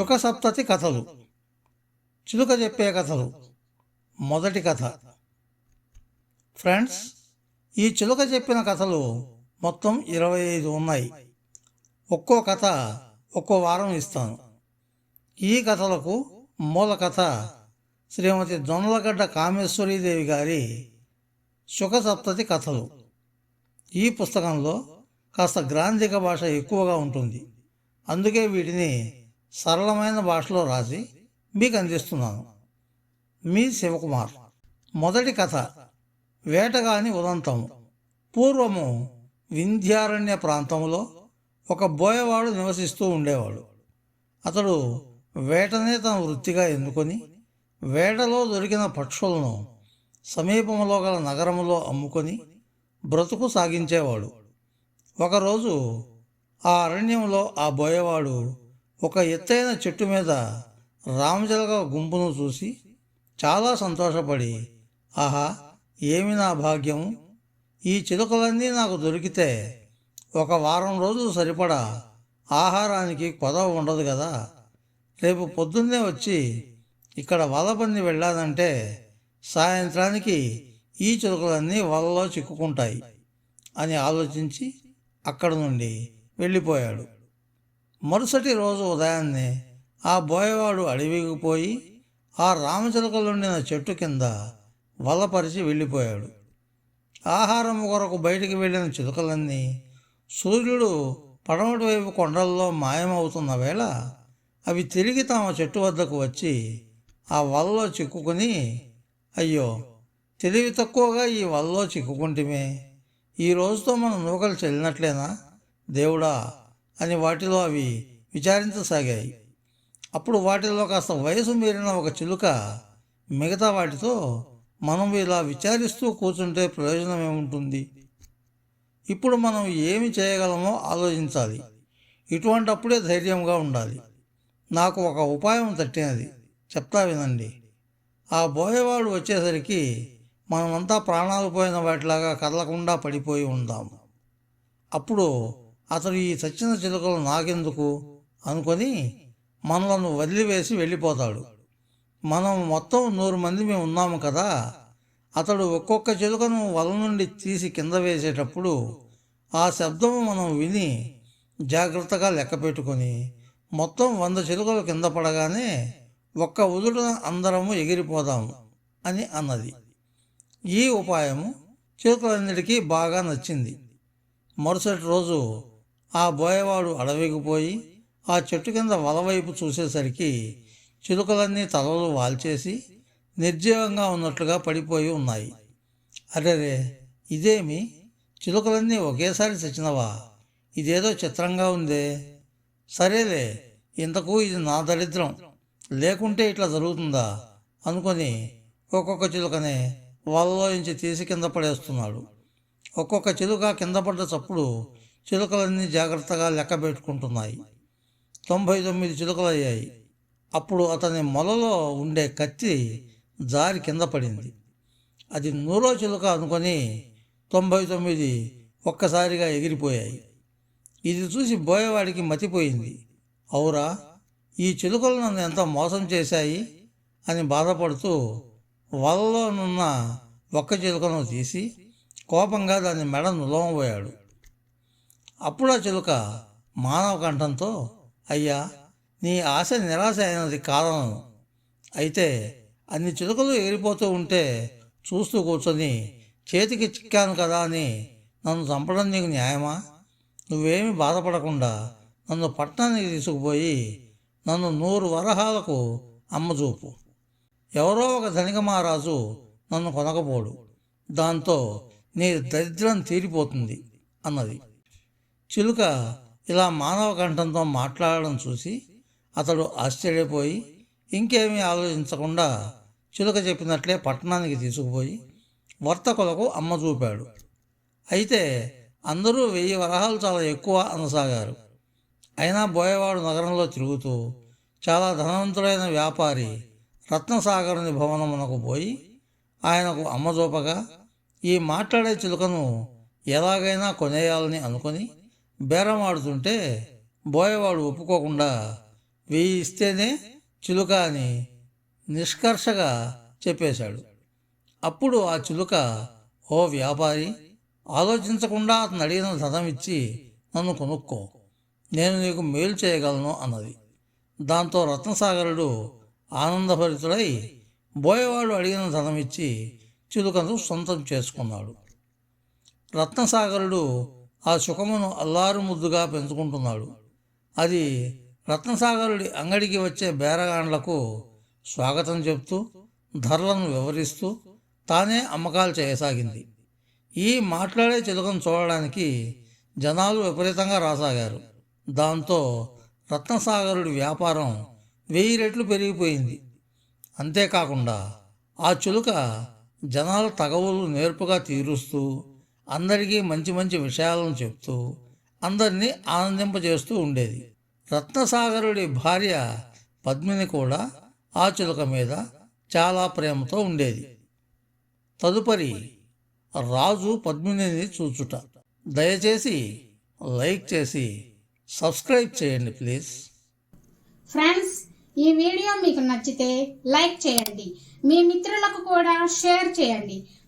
శుకసప్తతి కథలు. చిలుక చెప్పే కథలు. మొదటి కథ. ఫ్రెండ్స్ ఈ చిలుక చెప్పిన కథలు మొత్తం ఇరవై ఐదు ఉన్నాయి. ఒక్కో కథ ఒక్కో వారం ఇస్తాను. ఈ కథలకు మూల కథ శ్రీమతి దొనలగడ్డ కామేశ్వరీదేవి గారి శుకసప్తతి కథలు. ఈ పుస్తకంలో కాస్త గ్రాంధిక భాష ఎక్కువగా ఉంటుంది. అందుకే వీటిని సరళమైన భాషలో రాసి మీకు అందిస్తున్నాను. మీ శివకుమార్. మొదటి కథ వేటగాని ఉదంతము. పూర్వము వింధ్యారణ్య ప్రాంతంలో ఒక బోయవాడు నివసిస్తూ ఉండేవాడు. అతడు వేటనే తన వృత్తిగా ఎన్నుకొని వేటలో దొరికిన పక్షులను సమీపంలో గల నగరంలో అమ్ముకొని బ్రతుకు సాగించేవాడు. ఒకరోజు ఆ అరణ్యంలో ఆ బోయవాడు ఒక ఎత్తైన చెట్టు మీద రామజలగ గుంపును చూసి చాలా సంతోషపడి ఆహా ఏమి నా భాగ్యం ఈ చిలుకలన్నీ నాకు దొరికితే ఒక వారం రోజులు సరిపడా ఆహారానికి కొదవ ఉండదు కదా. రేపు పొద్దున్నే వచ్చి ఇక్కడ వలబంది వెళ్ళానంటే సాయంత్రానికి ఈ చిలుకలన్నీ వలలో చిక్కుకుంటాయి అని ఆలోచించి అక్కడ నుండి వెళ్ళిపోయాడు. మరుసటి రోజు ఉదయాన్నే ఆ బోయవాడు అడవికి పోయి ఆ రామచిలకలుండిన చెట్టు కింద వలపరిచి వెళ్ళిపోయాడు. ఆహారం కొరకు బయటికి వెళ్ళిన చిలుకలన్నీ సూర్యుడు పడమటి వైపు కొండల్లో మాయమవుతున్న వేళ అవి తిరిగి తమ చెట్టు వద్దకు వచ్చి ఆ వలలో చిక్కుకుని అయ్యో తెలివి తక్కువగా ఈ వలలో చిక్కుకుంటమే. ఈ రోజుతో మన నూకలు చెల్లినట్లేనా? దేవుడా అని వాటిలో అవి విచారించసాగాయి. అప్పుడు వాటిలో కాస్త వయసు మీరిన ఒక చిలుక మిగతా వాటితో మనం ఇలా విచారిస్తూ కూర్చుంటే ప్రయోజనం ఏముంటుంది ఇప్పుడు మనం ఏమి చేయగలమో ఆలోచించాలి. ఇటువంటప్పుడే ధైర్యంగా ఉండాలి. నాకు ఒక ఉపాయం తట్టినది. చెప్తా వినండి. ఆ బోయవాడు వచ్చేసరికి మనమంతా ప్రాణాలు పోయిన వాటిలాగా కదలకుండా పడిపోయి ఉందాము అప్పుడు అతడు ఈ చచ్చిన చిలుకలు నాకెందుకు? అనుకొని మనలను వదిలివేసి వెళ్ళిపోతాడు. మనం మొత్తం నూరు మంది మేము ఉన్నాము కదా? అతడు ఒక్కొక్క చిలుకను వల నుండి తీసి కింద వేసేటప్పుడు ఆ శబ్దం మనం విని జాగ్రత్తగా లెక్క పెట్టుకొని మొత్తం వంద చిలుకలు కింద పడగానే ఒక్క ఉదుట అందరము ఎగిరిపోదాము అని అన్నది. ఈ ఉపాయము చిలుకలన్నిటికీ బాగా నచ్చింది. మరుసటి రోజు ఆ బోయవాడు అడవికి పోయి ఆ చెట్టు కింద వలవైపు చూసేసరికి చిలుకలన్నీ తలలు వాల్చేసి నిర్జీవంగా ఉన్నట్లుగా పడిపోయి ఉన్నాయి. అరేరే ఇదేమి? చిలుకలన్నీ ఒకేసారి చచ్చినవా? ఇదేదో చిత్రంగా ఉందే. సరేలే ఇంతకు ఇది నా దరిద్రం. లేకుంటే ఇట్లా జరుగుతుందా? అనుకొని ఒక్కొక్క చిలుకనే వలలో నుంచి తీసి కింద పడేస్తున్నాడు. ఒక్కొక్క చిలుక కింద పడ్డ చప్పుడు చిలుకలన్నీ జాగ్రత్తగా లెక్క పెట్టుకుంటున్నాయి. తొంభై తొమ్మిది చిలుకలు అయ్యాయి అప్పుడు అతని మొలలో ఉండే కత్తి జారి కింద పడింది. అది నూరో చిలుక అనుకొని తొంభై తొమ్మిది ఒక్కసారిగా ఎగిరిపోయాయి. ఇది చూసి బోయవాడికి మతిపోయింది. అవురా ఈ చిలుకలు నన్ను ఎంత మోసం చేశాయి? అని బాధపడుతూ వలలోనున్న ఒక్క చిలుకను తీసి కోపంగా దాని మెడ నులవబోయాడు. అప్పుడు ఆ చిలుక మానవ కంఠంతో అయ్యా నీ ఆశ నిరాశ అయినది కారణం. అయితే అన్ని చిలుకలు ఎగిరిపోతూ ఉంటే చూస్తూ కూర్చొని చేతికి చిక్కాను కదా అని నన్ను చంపడం నీకు న్యాయమా? నువ్వేమి బాధపడకుండా నన్ను పట్టణానికి తీసుకుపోయి నన్ను నూరు వరహాలకు అమ్మచూపు ఎవరో ఒక ధనిక మహారాజు నన్ను కొనకపోడు. దాంతో నీ దరిద్రం తీరిపోతుంది అన్నది. చిలుక ఇలా మానవ కంఠంతో మాట్లాడడం చూసి అతడు ఆశ్చర్యపోయి ఇంకేమీ ఆలోచించకుండా చిలుక చెప్పినట్లే పట్టణానికి తీసుకుపోయి వర్తకులకు అమ్మ చూపాడు. అయితే అందరూ వెయ్యి వరహాలు చాలా ఎక్కువ అనసాగారు. అయినా బోయవాడు నగరంలో తిరుగుతూ చాలా ధనవంతుడైన వ్యాపారి రత్నసాగరుని భవనమునకు పోయి ఆయనకు అమ్మజూపగా ఈ మాట్లాడే చిలుకను ఎలాగైనా కొనేయాలని అనుకొని బేరం ఆడుతుంటే బోయవాడు ఒప్పుకోకుండా వెయ్యి ఇస్తేనే చిలుక అని నిష్కర్షగా చెప్పేశాడు. అప్పుడు ఆ చిలుక ఓ వ్యాపారి ఆలోచించకుండా అతను అడిగిన ధనం ఇచ్చి నన్ను కొనుక్కో నేను నీకు మేలు చేయగలను అన్నది. దాంతో రత్నసాగరుడు ఆనందభరితుడై బోయవాడు అడిగిన ధనం ఇచ్చి చిలుకను సొంతం చేసుకున్నాడు. రత్నసాగరుడు ఆ సుఖమును అల్లారు ముద్దుగా పెంచుకుంటున్నాడు. అది రత్నసాగరుడి అంగడికి వచ్చే బేరగాండ్లకు స్వాగతం చెప్తూ ధరలను వివరిస్తూ తానే అమ్మకాలు చేయసాగింది. ఈ మాట్లాడే చిలుకను చూడడానికి జనాలు విపరీతంగా రాసాగారు. దాంతో రత్నసాగరుడి వ్యాపారం వెయ్యి రెట్లు పెరిగిపోయింది. అంతేకాకుండా ఆ చిలుక జనాల తగవులు నేర్పుగా తీరుస్తూ అందరికీ మంచి మంచి విషయాలను చెప్తూ అందరినీ ఆనందింపజేస్తూ ఉండేది. రత్నసాగరుడి భార్య పద్మిని కూడా ఆ చిలుక మీద చాలా ప్రేమతో ఉండేది. తదుపరి రాజు పద్మినిని చూచుట. దయచేసి లైక్ చేసి సబ్స్క్రైబ్ చేయండి ప్లీజ్. ఫ్రెండ్స్ ఈ వీడియో మీకు నచ్చితే లైక్ చేయండి. మీ మిత్రులకు కూడా షేర్ చేయండి.